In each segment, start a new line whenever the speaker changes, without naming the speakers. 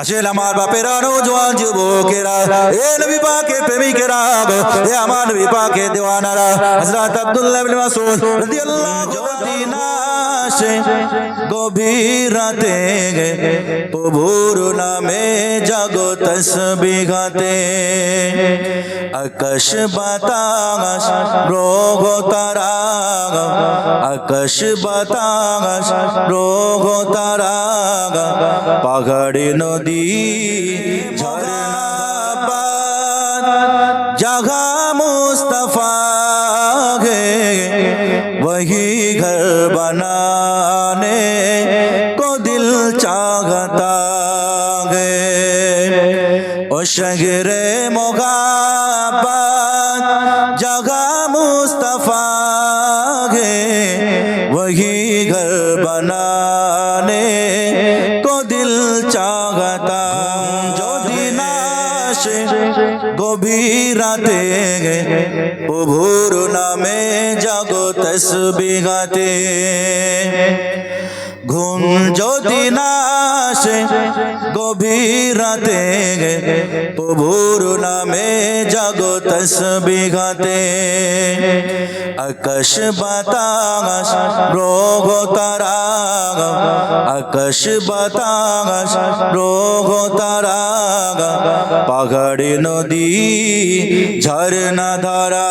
আসেল আমার বাপেরা নৌজওয়ান যুবকেরা। এ নবী পাকের প্রেমিকেরা এ আমার নবী পাকের দেওয়ানারা। হযরত আব্দুল্লাহ ইবনে মাসউদ রাদিয়াল্লাহু মদিনা আসে গভীর রাতে প্রভুর নামে জাগো তসবিহ গাতে আকাশ বাতাস, রোগ তারা আকাশ বাতাস, রোগ তারা পাহাড়ি নদী ঝরনা بنانے کو دل چاہتا گے او شہر مغابت جگہ مصطفیٰ گے وہی گھر بنانے کو دل چاہتا۔ جو دناش গভীর রাতে প্রভুর নামে জাগো তসবিগাতে ঘুম যদি না আসে গভীর রাতে প্রভুর নামে জাগো তসবিগাতে আকাশ বাতাস রোগ তারা আকাশ বাতাস রোগ তারা পাহাড়ি নদী ঝরনা ধারা।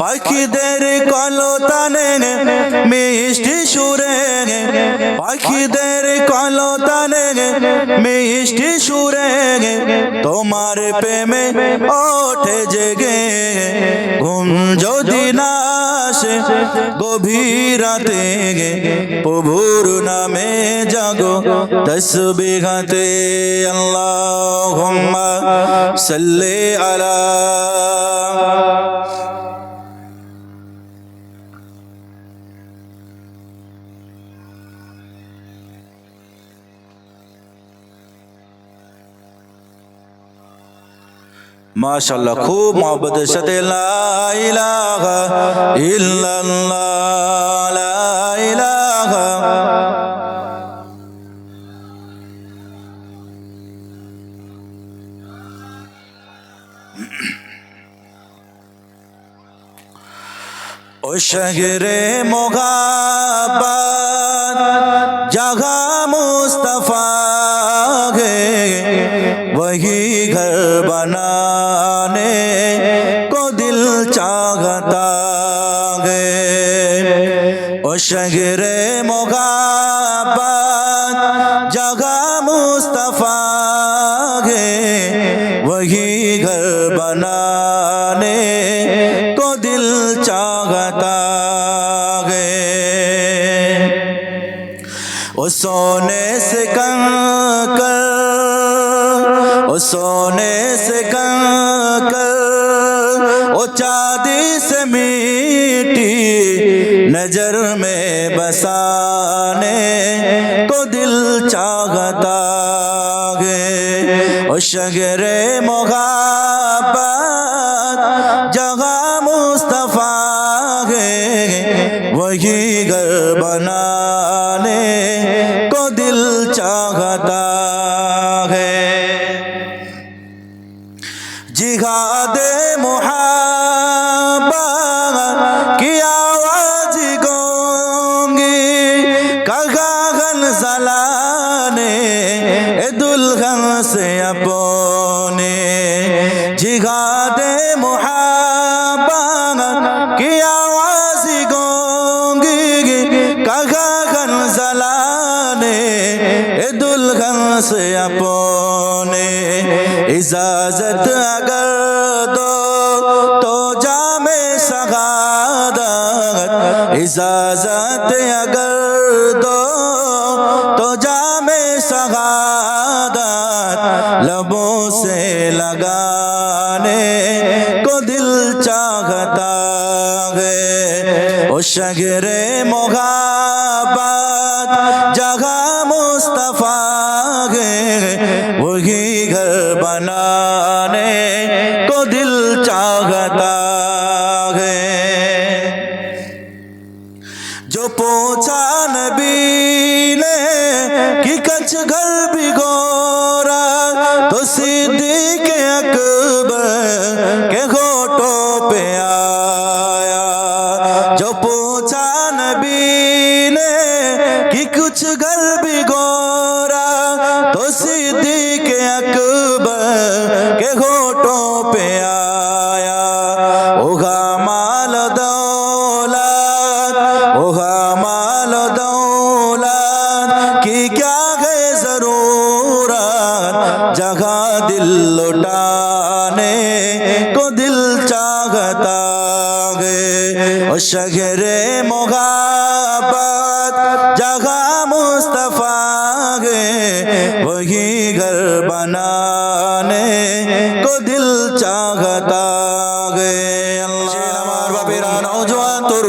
পাখিদের কলতানে মিষ্টি সুরে পাখিদের কলতানে মিষ্টি সুরে তোমার প্রেমে ওঠে জেগে। ঘুম যদি না আসে, গভীর রাতে প্রভুর নামে জাগো তসবিহাতে। আল্লাহুম্মা সাল্লি আলা মাশাল্লাহ খুব মহব্বতের সাথে লা ইলাহা ইল্লাল্লাহ লা ও شجر مغابت جگہ مصطفیٰ ہے، وہی گھر بنانے کو دل چاہتا ہے۔ وہ سونے سے کن کر وہ سونے سے کن کر وہ چادی سے می حجر میں بسانے کو دل چاہتا ہے شگر مغا سے اپنے اجازت اگر دو تو جام سغادت اجازت اگر دو تو جام سغادت لبوں سے لگانے کو دل چاہتا ہے۔ شگر محبت جگہ বানানে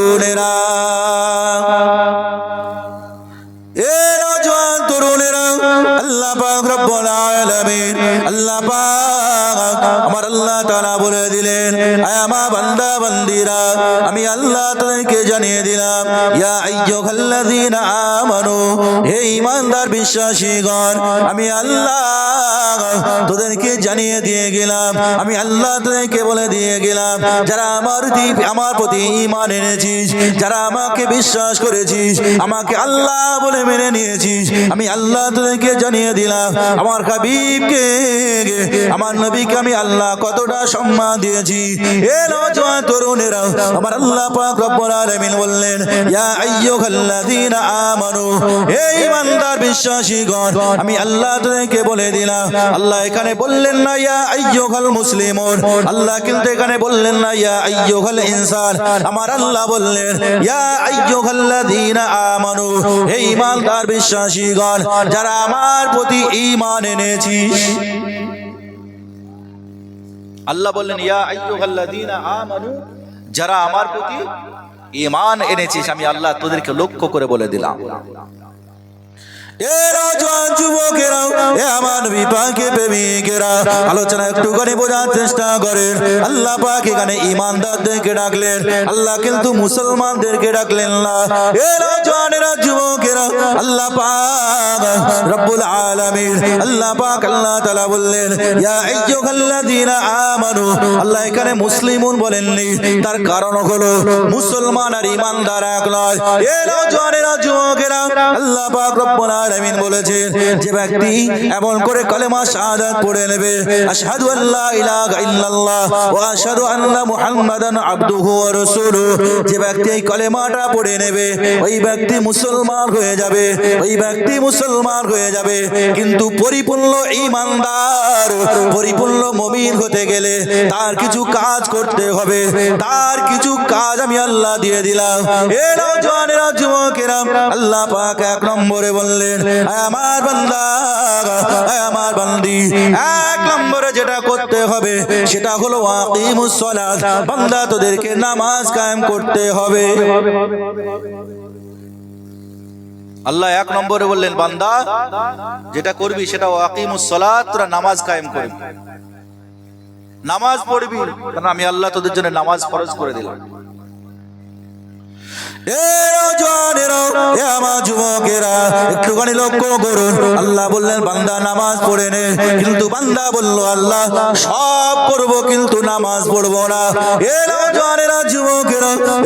তরুণেরা। এ নওজোয়ান তরুণেরা আল্লাহ পাক রব্বুল আল্লাহ পাক আমার আল্লাহ তাআলা বলে দিলেন বান্দা বান্দিরা আমি আল্লাহ তাদেরকে জানিয়ে দিলাম ইয়া আইয়ুহাল্লাযীনা আমানু হে ঈমানদার বিশ্বাসীগণ আমি আল্লাহ তোদেরকে জানিয়ে দিয়ে গেলাম আমি আল্লাহ তোদেরকে বলে দিয়ে গেলাম যারা আমার আমার প্রতি ঈমান এনেছিস যারা আমাকে বিশ্বাস করেছিস আমাকে আল্লাহ বলে মেনে নিয়েছিস আমি আল্লাহ তোদেরকে জানিয়ে দিলাম আমার হাবিবকে আমার নবীকে আমি আল্লাহ কতটা সম্মান দিয়েছি আল্লাহ বিশ্বাসীগণ, আমি আল্লাহ বলে দিলাম, আল্লাহ এখানে বললেন না, ইয়া আইয়ুহাল মুসলিমুন আল্লাহ কিন্তু এখানে বললেন না, ইয়া আইয়ুহাল ইনসান আমার আল্লাহ বললেন, ইয়া আইয়ুহাল্লাযীনা আমানু, হে ঈমানদার বিশ্বাসীগণ, যারা আমার প্রতি ঈমান এনেছিস আল্লাহ বললেন, ইয়া যারা আমার প্রতি ইমান এনেছিস, আমি আল্লাহ তোদেরকে লক্ষ্য করে বলে দিলাম। আলোচনা একটুখানি বোঝার চেষ্টা করেন। আল্লাহ পাক এখানে ইমানদারদেরকে ডাকলেন, আল্লাহ কিন্তু মুসলমানদেরকে ডাকলেন না। যুবকেরা, আল্লাহ পাক রব্বুল আল্লাহ পাক আল্লাহ বললেন এখানে বলেননি, তার কারণ হলো মুসলমান আর ইমানদার এক নয়। এ নওজোয়ানেরা যুবকেরা, আল্লাহ পাক রব্বুল আলামিন যে ব্যক্তি এমন করে কালেমা শাহাদাত পড়ে নেবে। আশহাদু আল্লা ইলাহা ইল্লাল্লাহ ওয়া আশহাদু আন্না মুহাম্মাদান আবদুহু ওয়া রাসূলুহু। যে ব্যক্তি এই কালেমাটা পড়ে নেবে, ওই ব্যক্তি মুসলমান হয়ে যাবে, ওই ব্যক্তি মুসলমান হয়ে যাবে। কিন্তু পরিপূর্ণ পরিপূর্ণ মুমিন হতে গেলে তার কিছু কাজ করতে হবে। তার কিছু কাজ আমি আল্লাহ দিয়ে দিলাম। যুবকেরা, আল্লাহ পাক এক নম্বরে বললেন আমার বান্দা আমার বান্দি। এক নম্বরে যেটা করতে হবে, সেটা হলো বান্দা, তোদেরকে নামাজ কায়েম করতে হবে। আল্লাহ এক নম্বরে বললেন, বান্দা, যেটা করবি সেটা আকিমুস সালাত, তোরা নামাজ কায়েম করবি। নামাজ পড়বি কারণ আমি আল্লাহ তোদের জন্য নামাজ ফরজ করে দিলাম। আমার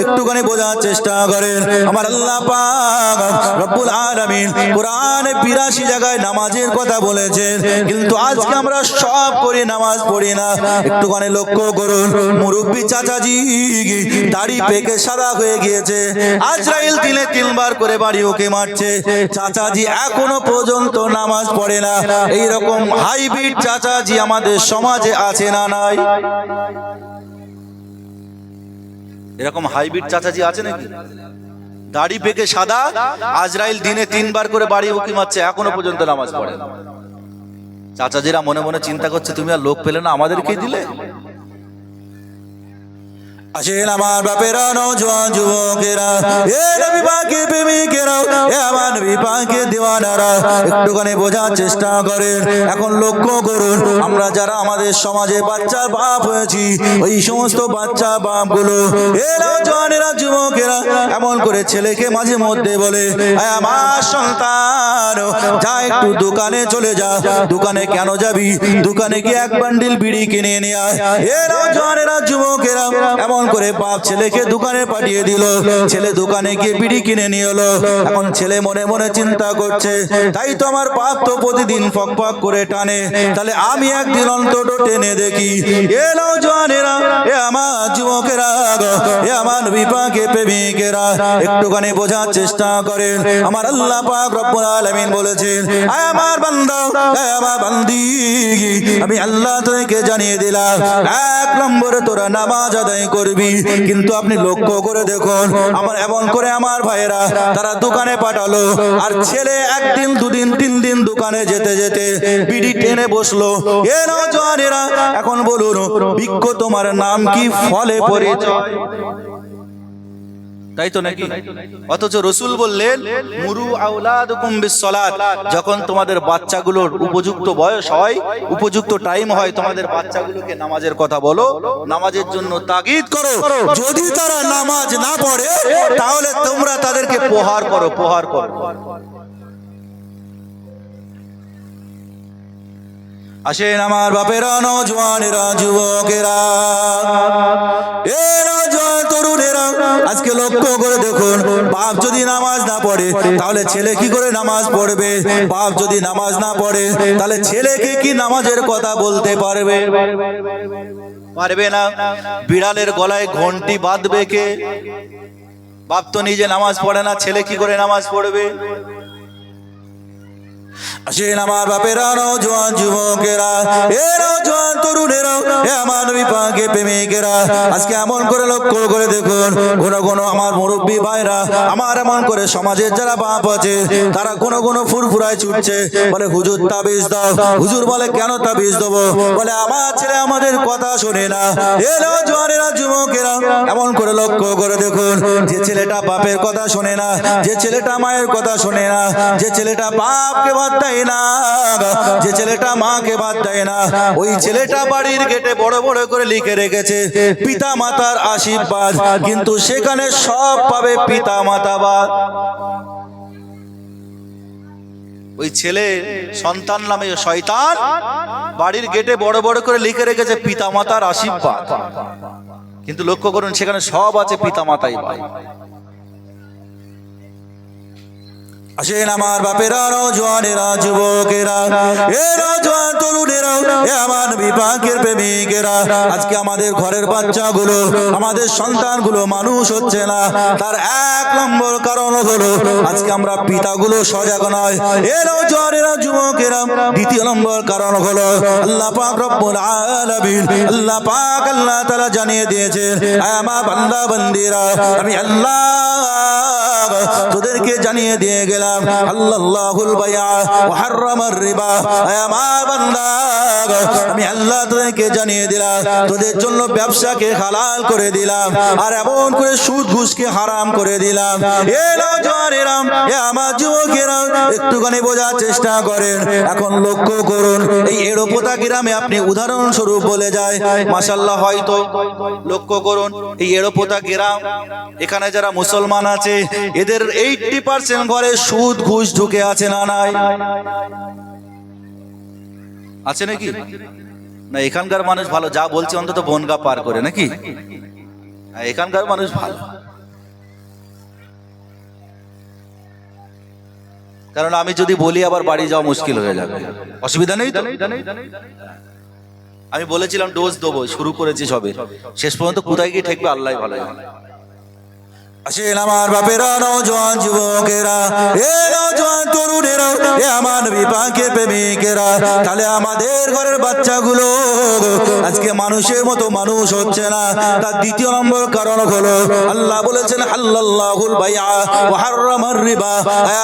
একটুখানি বোঝার চেষ্টা করেন। আমার আল্লাহ পাক রব্বুল আলামিন কোরআনে 82 জায়গায় নামাজের কথা বলেছেন। কিন্তু আজকে আমরা সব করি নামাজ পড়ি না। একটুখানি লক্ষ্য করুন, মুরব্বী চাচাজি, দাড়ি পেকে সাদা হয়ে গিয়েছে। আজরাইল দিনে তিনবার করে বাড়ি ওকে মারছে। চাচাজি এখনও পর্যন্ত নামাজ পড়ে না। এই রকম হাইব্রিড চাচাজি আমাদের সমাজে আছে না নাই? এরকম হাইব্রিড চাচাজি আছে নাকি? দাড়ি পেকে সাদা, আজরাইল দিনে তিনবার করে বাড়ি উকি মারছে, এখনও পর্যন্ত নামাজ পড়ে। চাচাজিরা মনে মনে চিন্তা করছে, তুমি আর লোক পেলে না আমাদেরকে দিলে? আসেন আমার বাপেরা, নজওয়ান যুবকেরা। এ নবী পাকে প্রেমিকেরা এ আমার নবী পাকে দিওয়ানারা। একটুখানি বোঝার চেষ্টা করেন, এখন লক্ষ্য করুন, আমরা যারা আমাদের সমাজে বাপ হয়েছি, ওই সমস্ত বাচ্চা এ নজওয়ানেরা, যুবকেরা, এমন করে ছেলেকে মাঝে মধ্যে বলে, "আয় আমার সন্তান, যা একটু দোকানে চলে যা, দোকানে কেন যাবি? দোকানে গিয়ে এক বান্ডিল বিড়ি কিনে নিয়ে আয়। এ নজওয়ানেরা, যুবকেরা, এমন এমন করে বাপ ছেলেকে দোকানে পাঠিয়ে দিল। ছেলে দোকানে গিয়ে বিড়ি কিনে নিয়ে এলো। এখন ছেলে মনে মনে চিন্তা করছে, তাই তো আমার বাপ তো প্রতিদিন ফক ফক করে টানে। তাহলে আমি একদিন অন্তত টেনে দেখি, এ নওজোয়ানেরা এ আমার যুবকেরা এ আমার বিপাকে প্রেমিকেরা। একটুখানি বোঝার চেষ্টা করেন, আমার আল্লাহ পাক রব্বুল আলামিন বলেছেন, আয় আমার বান্দা, আয় আমার বান্দি আমি আল্লাহ তোকে জানিয়ে দিলাম, এক নম্বরে তোরা নামাজ আদায় করবি কিন্তু আপনি লক্ষ্য করে দেখুন আমার এমন করে আমার ভাইয়েরা তারা দোকানে পাঠালো আর ছেলে একদিন দুদিন তিন দিন দোকানে যেতে যেতে বিড়ি টেনে বসল। এ নজরেরা এখন বলুন বিক্ষ তোমার নাম কি? ফলে পরিচয়। তাই তো নাকি? অথচ রসুল বললেন, মুরু আউলাদুকুম বিসসালাত। যখন তোমাদের বাচ্চাগুলোর উপযুক্ত বয়স হয়, উপযুক্ত টাইম হয়, তোমাদের বাচ্চাগুলোকে নামাজের কথা বলো, নামাজের জন্য তাগিদ করো। যদি তারা নামাজ না পড়ে, তাহলে তোমরা তাদেরকে প্রহার করো প্রহার করো। আসেন আমার বাপেরা নজওয়ানেরা যুবকেরা। এ নজওয়ান আজকে লক্ষ্য করে দেখুন, বাপ যদি নামাজ না পড়ে, তাহলে ছেলে কি করে নামাজ পড়বে? বাপ যদি নামাজ না পড়ে, তাহলে ছেলেকে কি নামাজের কথা বলতে পারবে? পারবে না। বিড়ালের গলায় ঘন্টি বাঁধবে কে? বাপ তো নিজে নামাজ পড়ে না, ছেলে কি করে নামাজ পড়বে? আসেন আমার বাপেরা নজওয়ান যুবকেরা, এ নজওয়ান তরুণেরা এ বিপাকে প্রেমিকেরা। আজকে এমন করে লক্ষ্য করে দেখুন কোন কোন আমার মুরব্বী ভাইরা, আমার এমন করে সমাজের যারা বাপ আছে, তারা কোন কোন ফুরফুরায় ছুটছে। বলে, হুজুর, তাবিজ দাও। হুজুর বলে, কেন তাবিজ দেবো? বলে, আমার ছেলে আমাদের কথা শোনে না। এ নজওয়ানেরা যুবকেরা, এমন করে লক্ষ্য করে দেখুন, যে ছেলেটা বাপের কথা শোনে না, যে ছেলেটা মায়ের কথা শোনে না, যে ছেলেটা বাপকে বাদ দেয় না। যে ছেলেটা মাকে বাদ দেয় না, ওই ছেলেটা বাড়ির গেটে বড় বড় করে লিখে রেখেছে, পিতা মাতার আশীর্বাদ। কিন্তু সেখানে সব পাবে পিতা মাতা বাদ। ওই ছেলে সন্তান নামে শয়তান বাড়ির গেটে বড় বড় করে লিখে রেখেছে, পিতা মাতার আশীর্বাদ। কিন্তু লক্ষ্য করুন, সেখানে সব আছে পিতা মাতাই আসেন আমার বাপেরা নজওয়ানেরা যুবকেরা এ নজওয়ান তরুণেরা এ আমার বিপাকের প্রেমিকেরা। আজকে আমাদের ঘরের বাচ্চাগুলো, আমাদের সন্তানগুলো মানুষ হচ্ছে না। তার এক নম্বর কারণ হলো, আজকে আমরা পিতাগুলো সজাগ নয়। এ নজওয়ানেরা যুবকেরা দ্বিতীয় নম্বর কারণ হলো, আল্লাহ পাক রব্বুল আলামিন, আল্লাহ পাক আল্লাহ তাআলা জানিয়ে দিয়েছেন আমার বান্দা, বান্দিরা, আমি আল্লাহ তোদেরকে জানিয়ে দিয়ে গেলাম। আল্লাহুল বায়া ওয়া হাররামার রিবা আমার বান্দা আমি আল্লাহ তোদেরকে জানিয়ে দিলাম, তোদের জন্য ব্যবসাকে হালাল করে দিলাম, আর এমন করে সুদ ঘুষকে হারাম করে দিলাম। এ নওজওয়ানেরা এ আমার যুবকেরা একটুখানি বোঝার চেষ্টা করেন। এখন লক্ষ্য করুন, এই এড়োপোতা গ্রামে আপনি উদাহরণস্বরূপ বলে যায়। মাসাল্লাহ হয়তো লক্ষ্য করুন, এই এড়োপোতা গ্রাম, এখানে যারা মুসলমান আছে এদের এইটটি পার্সেন্ট ঘরে সুদ ঘুষ ঢুকে আছে না নাই? আছে নাকি? না এখানকার মানুষ ভালো যা বলছে অন্তত বনগা পার করে নাকি? হ্যাঁ, এখানকার মানুষ ভালো। কারণ আমি যদি বলি আবার বাড়ি যাওয়া মুশকিল হয়ে যাবে। অসুবিধা নেই তো? আমি বলেছিলাম ডোজ দেবো শুরু করেছি সবে। শেষ পর্যন্ত কোথায় গিয়ে ঠেকবে আল্লাহ ভালো। আসেন আমার বাপেরা নজওয়ান যুবকেরা, এ নজওয়ান তরুণেরা, এ আমার বিপাকে প্রেমিকেরা, তাহলে আমাদের ঘরের বাচ্চাগুলো, আজকে মানুষের মতো মানুষ হচ্ছে না। তার দ্বিতীয় নম্বর কারণ হলো, আল্লাহ বলেছেন আল্লাহুল বাইয়া ওয়া হাররামার রিবা।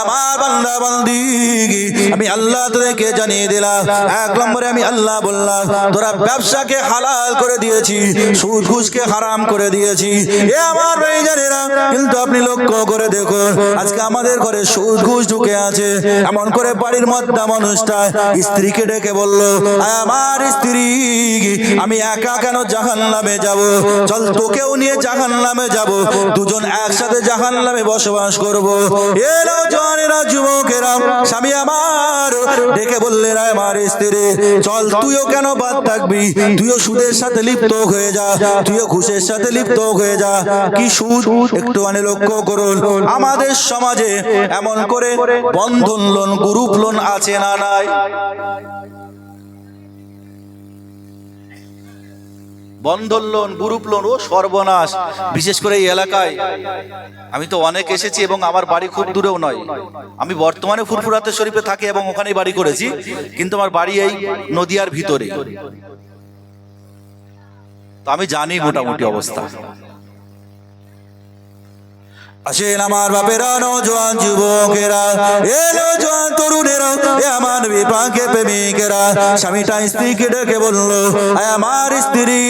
আমার বান্দা বান্দি আমি আল্লাহ তোদেরকে জানিয়ে দিলাম। এক নম্বরে আমি আল্লাহ বললাম, তোরা ব্যবসাকে হালাল করে দিয়েছি সুদ ঘুষকে হারাম করে দিয়েছি। এ আমার ভাই জানেরা কিন্তু আপনি লক্ষ্য করে দেখুন, আজকে আমাদের ঘরে সুদ ঘুষ ঢুকে আছে। এমন করে বাড়ির মধ্যে মানুষটা স্ত্রীকে ডেকে বলল আমার স্ত্রী, আমি একা কেন জাহান নামে যাব? চল তোকেও নিয়ে জাহান নামে যাব। দুজন একসাথে জাহান নামে বসবাস করব। এরা জনেরা যুবকেরা, স্বামী আমার ডেকে আমার স্ত্রী, চল তুইও কেন বাদ থাকবি? তুইও সুদের সাথে লিপ্ত হয়ে যা, তুইও ঘুষের সাথে লিপ্ত হয়ে যা। কি সুদ? একটুখানি লক্ষ্য করুন। আমাদের সমাজে এমন করে বন্ধন লোন, গ্রুপ লোন আছে না নাই? বন্ধন লোন, গ্রুপ লোন, ও সর্বনাশ, বিশেষ করে এই এলাকায়। আমি তো অনেক এসেছি এবং আমার বাড়ি খুব দূরেও নয়। আমি বর্তমানে ফুরফুরাতে শরীফে থাকি এবং ওখানেই বাড়ি করেছি, কিন্তু আমার বাড়ি এই নদিয়ার ভিতরে। তো আমি জানি মোটামুটি অবস্থা। আসেন আমার বাপেরা, নজওয়ান যুবকেরা, এ নজওয়ান তরুণেরা, এ আমার বিপাকে প্রেমিকেরা। স্বামীটা স্ত্রীকে ডেকে বলল, "আয় আমার স্ত্রী,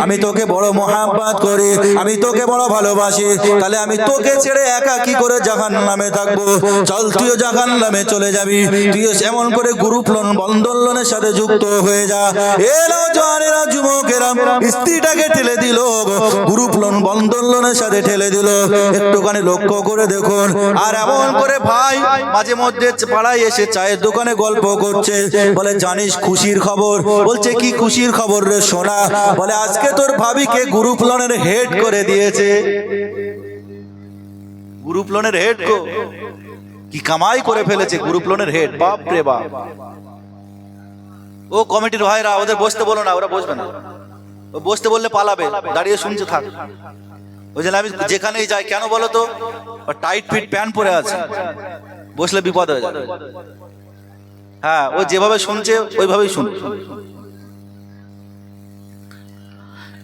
আমি তোকে বড় মোহাব্বত করি, আমি তোকে বড় ভালোবাসি। তাহলে আমি তোকে ছেড়ে একা কি করে জাহান নামে থাকব? চল তুইও জাহান নামে চলে যাবি। তুইও এমন করে গ্রুপ লোন বন্ধন লোনের সাথে যুক্ত হয়ে যা। এ নজওয়ানেরা, যুবকেরা, স্ত্রীটাকে ঠেলে দিল গ্রুপ লোন বন্ধন লোনের সাথে ঠেলে দিল। একটুখানি লক্ষ্য করে দেখুন। আর এমন করে ভাই মাঝে মধ্যে পাড়ায় এসে চায়ের দোকানে গল্প করছে। বলে, জানিস খুশির খবর? বলছে, কি খুশির খবর রে সোনা? বলে, আজকে তোর ভাবিকে গ্রুপ লোনের হেড করে দিয়েছে। গ্রুপ লোনের হেড গো? কি কামাই করে ফেলেছে গ্রুপ লোনের হেড? বাপ রে বাপ। ও কমিটির ভাইরা, ওদের বসতে বলো না, ওরা বসবে না। বসতে বললে পালাবে। দাঁড়িয়ে শুনছে, থাক। জন্য আমি যেখানেই যাই, কেন বলো তো? টাইট ফিট প্যান্ট পরে আছে। বসলে বিপদ হয়ে যাবে। হ্যাঁ ও যেভাবে শুনছে, ওইভাবেই শুন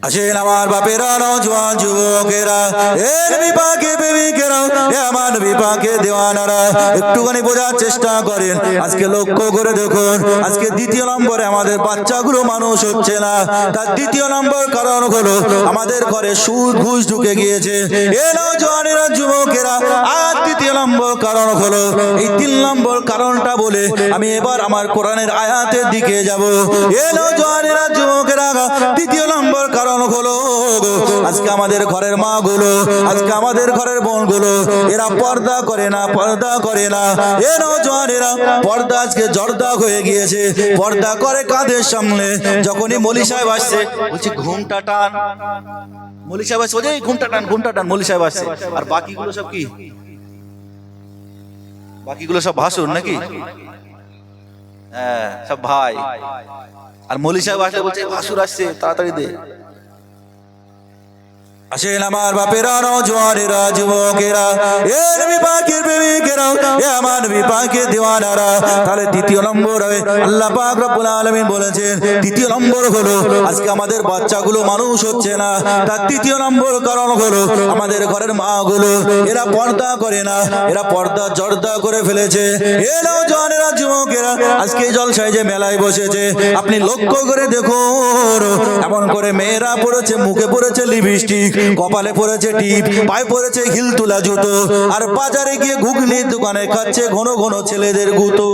আসেন আমার বাপেরা, নজওয়ান যুবকেরা। এ নবী পাকে প্রেমিকেরা এ আমার নবী পাকে দেওয়ানারা। একটুখানি বোঝার চেষ্টা করেন। আজকে লক্ষ্য করে দেখুন, আজকে দ্বিতীয় নম্বরে আমাদের বাচ্চাগুলো মানুষ হচ্ছে না। তার দ্বিতীয় নম্বর কারণ হলো, আমাদের ঘরে সুদ, ঘুষ ঢুকে গিয়েছে। এ নজওয়ানেরা, যুবকেরা, আর তৃতীয় নম্বর কারণ হলো, এই তিন নম্বর কারণটা বলে আমি এবার আমার কোরআনের আয়াতের দিকে যাব। এ নজওয়ানেরা, যুবকেরা, তৃতীয় নম্বর কারণ হলো আজকে আমাদের ঘরের মা গুলো আজকে আমাদের ঘরের বোনগুলো এরা পর্দা করে না, পর্দা করে না। এ নজওয়ানেরা পর্দা আজকে জর্দা হয়ে গিয়েছে। পর্দা করে কাঁধের সামনে, যখনই মলি সাহেব আসছে, বলছি, ঘুমটা টান। মলি সাহেব আসছে ওই ঘুমটা টান ঘুমটা টান। মলি সাহেব আসছে, আর বাকিগুলো সব কি? বাকিগুলো সব ভাসুর নাকি? হ্যাঁ সব ভাই। আর মলি সাহেব আসলে বলছে, ভাসুর আসছে, তাড়াতাড়ি দে। আসেন আমার বাপেরা নজওয়ানেরা যুবকেরা। এ নবী পাকের প্রেমিকেরা এ আমার নবী পাকের দিওয়ানারা। তাহলে দ্বিতীয় নম্বর হবে, আল্লাহ পাক রব্বুল আলামিন বলেছেন, দ্বিতীয় নম্বর হলো, আজকে আমাদের বাচ্চাগুলো মানুষ হচ্ছে না। তার তৃতীয় নম্বর কারণ হলো, আমাদের ঘরের মাগুলো, এরা পর্দা করে না, এরা পর্দা জর্দা করে ফেলেছে। এ নওজওয়ানেরা যুবকেরা, আজকে জলসায় যে মেলায় বসেছে, আপনি লক্ষ্য করে দেখুন, এমন করে মেয়েরা পড়েছে মুখে পড়েছে লিপস্টিক কপালে পড়েছে টিপ, পায়ে পড়েছে হিল তোলা জুতো, আর বাজারে গিয়ে ঘুগনির দোকানে খাচ্ছে ঘন ঘন ছেলেদের গুতো।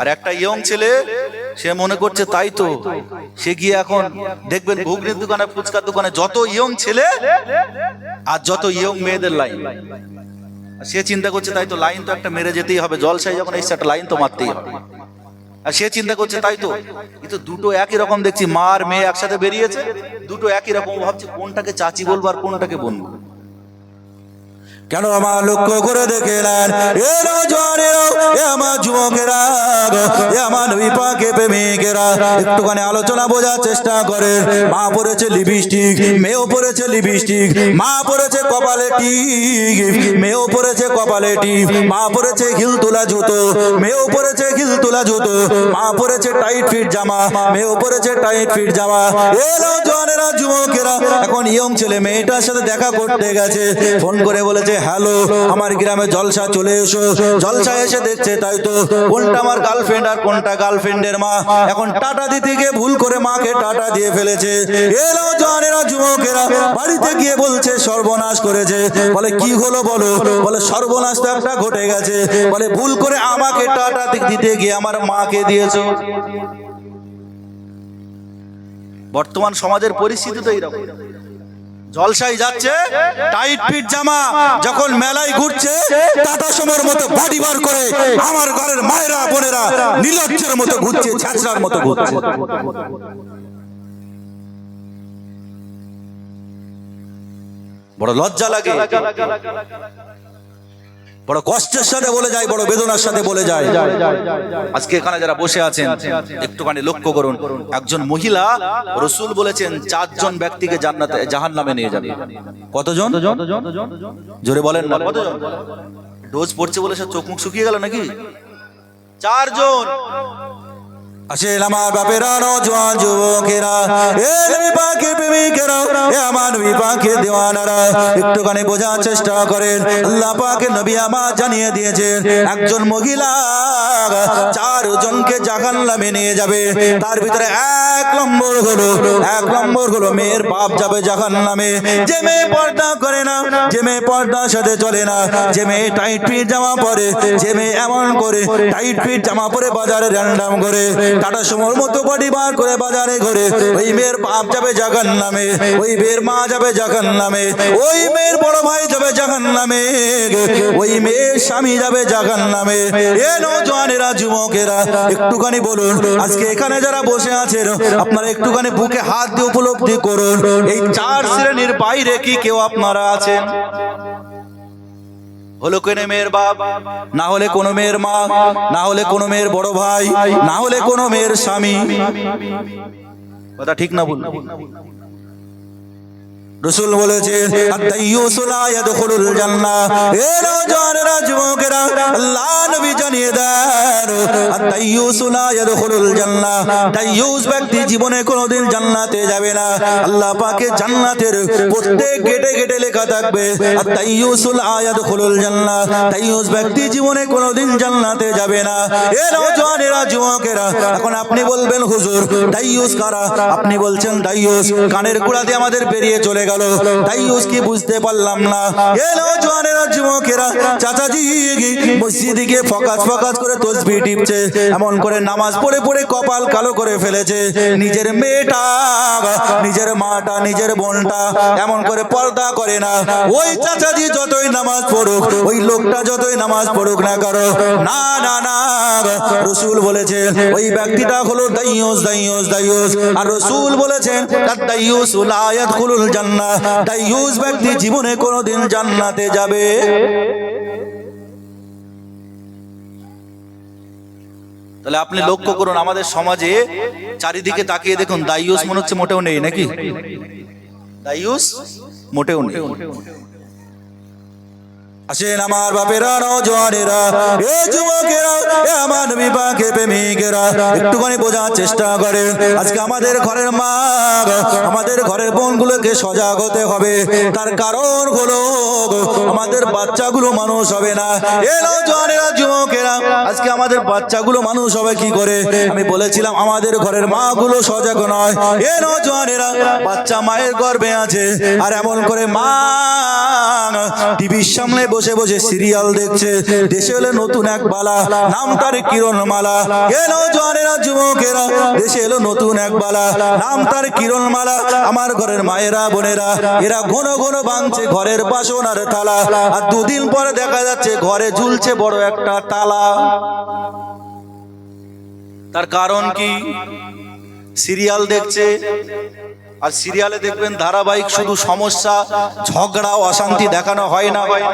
আর একটা ইয়ং ছেলে, সে মনে করছে তাই তো। সে গিয়ে এখন দেখবেন ঘুগনির দোকানে, ফুচকার দোকানে যত ইয়ং ছেলে আর যত ইয়ং মেয়েদের লাইন। সে চিন্তা করছে তাই তো, লাইন তো একটা মেরে যেতেই হবে জলসাই যখন এসছে একটা লাইন তো মারতেই হবে। আর সে চিন্তা করছে, তাই তো কিন্তু দুটো একই রকম দেখছি মা আর মেয়ে একসাথে বেরিয়েছে, দুটো একই রকম ভাবছে কোনটাকে চাচি বলব আর কোনটাকে বলব। কেন আমার লক্ষ্য করে দেখে নেন এ নজওয়ানেরা, এ আমার যুবকেরা এ আমার পাকে প্রেমিকেরা। একটুখানি আলোচনা বোঝার চেষ্টা করেন। মা পড়েছে লিপস্টিক মেয়েও পড়েছে লিপস্টিক মা পড়েছে কপালে টিপ মেয়েও পড়েছে কপালে টিপ মা পড়েছে হিল তোলা জুতো মেয়েও পড়েছে হিল তোলা জুতো মা পড়েছে টাইট ফিট জামা মেয়েও পড়েছে টাইট ফিট জামা। এ নজওয়ানেরা যুবকেরা এখন ইয়ং ছেলে মেয়েটার সাথে দেখা করতে গেছে ফোন করে বলছে হ্যালো, আমার গ্রামে জলসা চলে এসো। জলসা এসে দেখছে, তাই তো। কোনটা আমার গার্লফ্রেন্ড আর কোনটা গার্লফ্রেন্ডের মা? এখন টাটা দিতে গিয়ে ভুল করে মাকে টাটা দিয়ে ফেলেছে। এলো জওয়ানেরা যুবকেরা, বাড়িতে গিয়ে বলছে, সর্বনাশ করেছে। বলে, কি হলো বলো? বলে, সর্বনাশ তো একটা ঘটে গেছে। বলে, ভুল করে আমাকে টাটা দিতে গিয়ে আমার মাকে দিয়েছ। বর্তমান সমাজের পরিস্থিতি তো এইরকম। জলসাই যাচ্ছে টাইট ফিট জামা যখন মেলায় ঘুরছে, টাটা সময়ের মতো বডি বার করে আমার ঘরের মায়েরা, বোনেরা নীলজ্জের মতো ঘুরছে, ছাঁচড়ার মতো ঘুরছে। বড় লজ্জা লাগে। বড় কষ্টের সাথে বলে যায়, বড় বেদনার সাথে বলে যায়। আজকে এখানে যারা বসে আছেন, একটুখানি লক্ষ্য করুন। একজন মহিলা রসুল বলেছেন, চারজন ব্যক্তিকে জান্নাতে জাহান নামে নিয়ে যাবে। কতজন? জোরে বলেন না। কতজন ডোজ পড়ছে বলে সে চোখ মুখ শুকিয়ে গেল নাকি? চারজন। আসেন আমার বাপেরা নজওয়ান যুবকেরা। এ নবী পাকের প্রেমিকেরা, এ আমার নবী পাকের দেওয়ানারা। একটুখানি বোঝার চেষ্টা করেন। আল্লাহ পাকের নবী আমার জানিয়ে দিয়েছেন, একজন মহিলা চারজনকে জাহান্নামে নিয়ে যাবে। তার ভিতরে এক নম্বর হলো, এক নম্বর হলো মেয়ের বাপ যাবে জাহান্নামে। যে মেয়ে পর্দা করে না, যে মেয়ে পর্দার সাথে চলে না, যে মেয়ে টাইট ফিট জামা পরে, যে মেয়ে এমন করে, টাইট ফিট জামা পরে বাজারে র্যান্ডাম করে। টাটা সমর মতো বডি বার করে বাজারে ঘুরে। ওই মেয়ের বাপ যাবে জাগান নামে ওই মেয়ের মা যাবে জাগান নামে ওই মেয়ের বড় ভাই যাবে জাগান নামে ওই মেয়ের স্বামী যাবে জাগান নামে এ নজওয়ানেরা যুবকেরা, একটুখানি বলুন, আজকে এখানে যারা বসে আছেন, আপনারা একটুখানি বুকে হাত দিয়ে উপলব্ধি করুন। এই চার শ্রেণির বাইরে কি কেউ আপনারা আছেন? হলো কোনো মেয়ের বাপ, না হলে কোনো মেয়ের মা, না হলে কোনো মেয়ের বড় ভাই, না হলে কোনো মেয়ের স্বামী। কথা ঠিক না বল রসুল বলেছে আত্তাইয়ুসুলা ইয়াদখুলুল জান্নাহ। এ নওজওয়ানেরা যুবকেরা আল্লাহ নবী জানিয়ে তাইয়ুস তাইয়ুস এখন আপনি বলবেন হুজুর দাইয়ুস কারা আপনি বলছেন দাইয়ুস কানের দিয়ে আমাদের বেরিয়ে চলে গেল দাইয়ুস কি বুঝতে পারলাম না এ নওজওয়ানেরা যুবকেরা চাচাজি মসজিদে গিয়ে ফকাস ফকাস করে তসবি টিপছে, এমন করে নামাজ পড়ে পড়ে কপাল কালো করে ফেলেছে। নিজের মেয়েটা, নিজের মাটা, নিজের বোনটা এমন করে পর্দা করে না। ওই চাচাজি যতই নামাজ পড়ুক, ওই লোকটা যতই নামাজ পড়ুক না করো না না না, রসুল বলেছেন, ওই ব্যক্তিটা হলো দাইয়ুস দাইয়ুস দাইয়ুস। আর রসুল বলেছেন তার দাইয়ুস আয়াত খুলুল দাইয়ুস ব্যক্তি জীবনে কোনোদিন জান্নাতে যাবে। তাহলে আপনি লক্ষ্য করুন, আমাদের সমাজে চারিদিকে তাকিয়ে দেখুন, দায়ুস মনে হচ্ছে মোটেও নেই, নাকি? দায়ুস মোটেও নেই। আসেন আমার বাপেরা, নজওয়ানেরা, এ যুবকেরা, এ আমার নবী পাকে প্রেমিকেরা, একটুখানি বোঝার চেষ্টা করে আজকে আমাদের ঘরের মা, আমাদের ঘরের বোনগুলোকে সজাগ হতে হবে। তার কারণ হলো, আমাদের বাচ্চাগুলো মানুষ হবে না। এ নজওয়ানেরা, যুবকেরা, আজকে আমাদের বাচ্চাগুলো মানুষ হবে কি করে? আমি বলেছিলাম, আমাদের ঘরের মা গুলো সজাগ নয়। এ নজওয়ানেরা, বাচ্চা মায়ের গর্ভে আছে। আর এমন করে মা, টিভির সামনে বসে বসে সিরিয়াল দেখছে। দেশে হলে নতুন এক বালা, নাম তার কিরণ মালা এ নজওয়ানেরা যুবকেরা, দেশে এলো নতুন এক বালা, নাম তার কিরণ মালা আমার ঘরের মায়েরা, বোনেরা, এরা ঘন ঘন ভাঙছে ঘরের বাসন আর তালা আর দুদিন পরে দেখা যাচ্ছে ঘরে ঝুলছে বড় একটা তালা। তার কারণ কি? সিরিয়াল দেখছে আর সিরিয়ালে দেখবেন ধারাবাহিক শুধু সমস্যা ঝগড়া অশান্তি দেখানো হয় না হয়।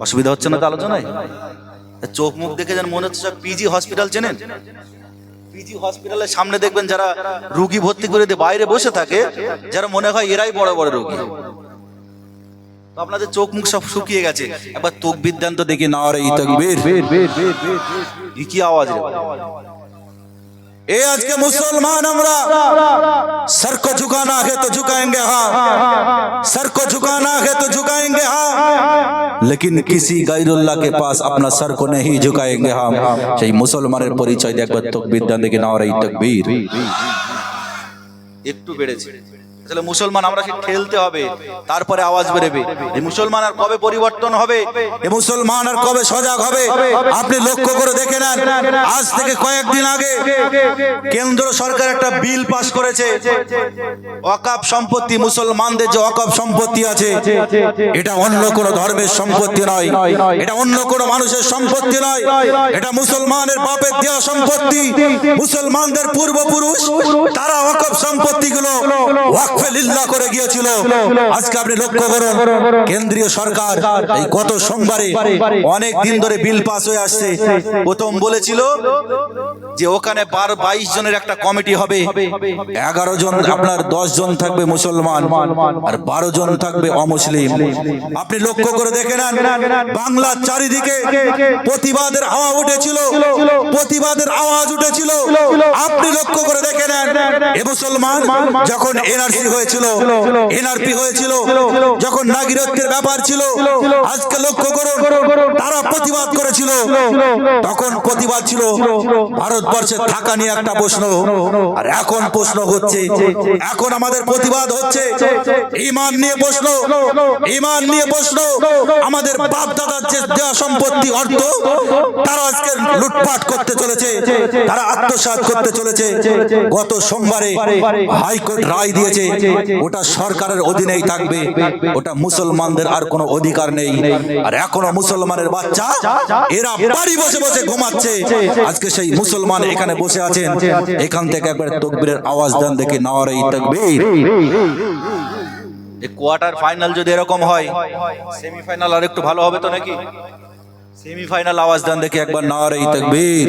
অসুবিধা হচ্ছে না তো আলোচনায় চোখ মুখ দেখে যেন মনে হচ্ছে পিজি হসপিটাল চেনেন পিজি হসপিটালের সামনে দেখবেন যারা রুগী ভর্তি করে দিয়ে বাইরে বসে থাকে যারা মনে হয় এরাই বড় বড় রুগী আপনাদের চোখ মুখ সব শুকিয়ে গেছে একবার তোক বিদ্যান্ত দেখি না রে তকবীর কি আওয়াজ এ আজকে মুসলমান আমরা सर को झुकाना है तो झुकाएंगे हाँ सर को झुकाना है तो झुकाएंगे हाँ लेकिन किसी गैरुल्लाह के पास अपना सर को नहीं झुकाएंगे हम সেই মুসলমানের পরিচয় দেখবার তকবীর দেন দেখি নাওরাই তকবীর একটু বেড়েছে তাহলে মুসলমান আমরা কি ঠেলতে হবে? তারপরে আওয়াজ বেরোবে। এই মুসলমান আর কবে পরিবর্তন হবে? এই মুসলমান আর কবে সজাগ হবে? আপনি লক্ষ্য করে দেখে নেন, আজ থেকে কয়েকদিন আগে কেন্দ্র সরকার একটা বিল পাস করেছে। ওয়াকাফ সম্পত্তি, মুসলমানদের যে ওয়াকাফ সম্পত্তি আছে, এটা অন্য কোন ধর্মের সম্পত্তি নয়। এটা অন্য কোন মানুষের সম্পত্তি নয়। এটা মুসলমানের বাপের দেওয়া সম্পত্তি। মুসলমানদের পূর্বপুরুষ, তারা ওয়াকফ সম্পত্তিগুলো লিল্লাহ করে গিয়েছিল। আজকে আপনি লক্ষ্য করুন, কেন্দ্রীয় সরকার এই গত সোমবারে অনেক দিন ধরে বিল পাস হয়ে আসছে। প্রথম বলেছিল যে ওখানে বাইশ জনের একটা কমিটি হবে। এগারো জন, আপনার দশ জন থাকবে মুসলমান আর বারো জন থাকবে অমুসলিম। আপনি লক্ষ্য করে দেখে নেন, বাংলার চারিদিকে প্রতিবাদের হাওয়া উঠেছিল, প্রতিবাদের আওয়াজ উঠেছিল। আপনি লক্ষ্য করে দেখে নেন, এ মুসলমান যখন এনআরসি হয়েছিল, এনআরপি হয়েছিল, যখন নাগরিকত্বের ব্যাপার ছিল, আজকে লক্ষ্য করুন, তারা প্রতিবাদ করেছিল, তখন প্রতিবাদ ছিল ভারতবর্ষে থাকা নিয়ে একটা প্রশ্ন। আর এখন প্রশ্ন হচ্ছে, এখন আমাদের প্রতিবাদ হচ্ছে, ইমান নিয়ে প্রশ্ন, ইমান নিয়ে প্রশ্ন, আমাদের বাপ দাদার যে দেওয়া সম্পত্তি অর্থ, তারা আজকে লুটপাট করতে চলেছে, তারা আত্মসাৎ করতে চলেছে। গত সোমবারে হাইকোর্ট রায় দিয়েছে ওটা সরকারের অধীনেই থাকবে, ওটা মুসলমানদের আর কোনো অধিকার নেই। আর এখনও মুসলমানের বাচ্চা, এরা বাড়ি বসে বসে ঘুমাচ্ছে। আজকে সেই মুসলমান এখানে বসে আছেন, এখান থেকে একবার তকবীরের আওয়াজ দেন, দেখি নাওয়ারে তকবীর। কোয়ার্টার ফাইনাল যদি এরকম হয়, সেমিফাইনাল আর একটু ভালো হবে তো নাকি? সেমিফাইনাল আওয়াজ দেন, দেখি একবার নাওয়ারে তকবীর।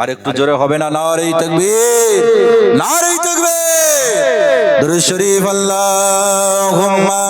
আর একটু জোরে হবে না নারে তকবীর। নারে তকবীর। দরুদ শরীফ আল্লাহুম্মা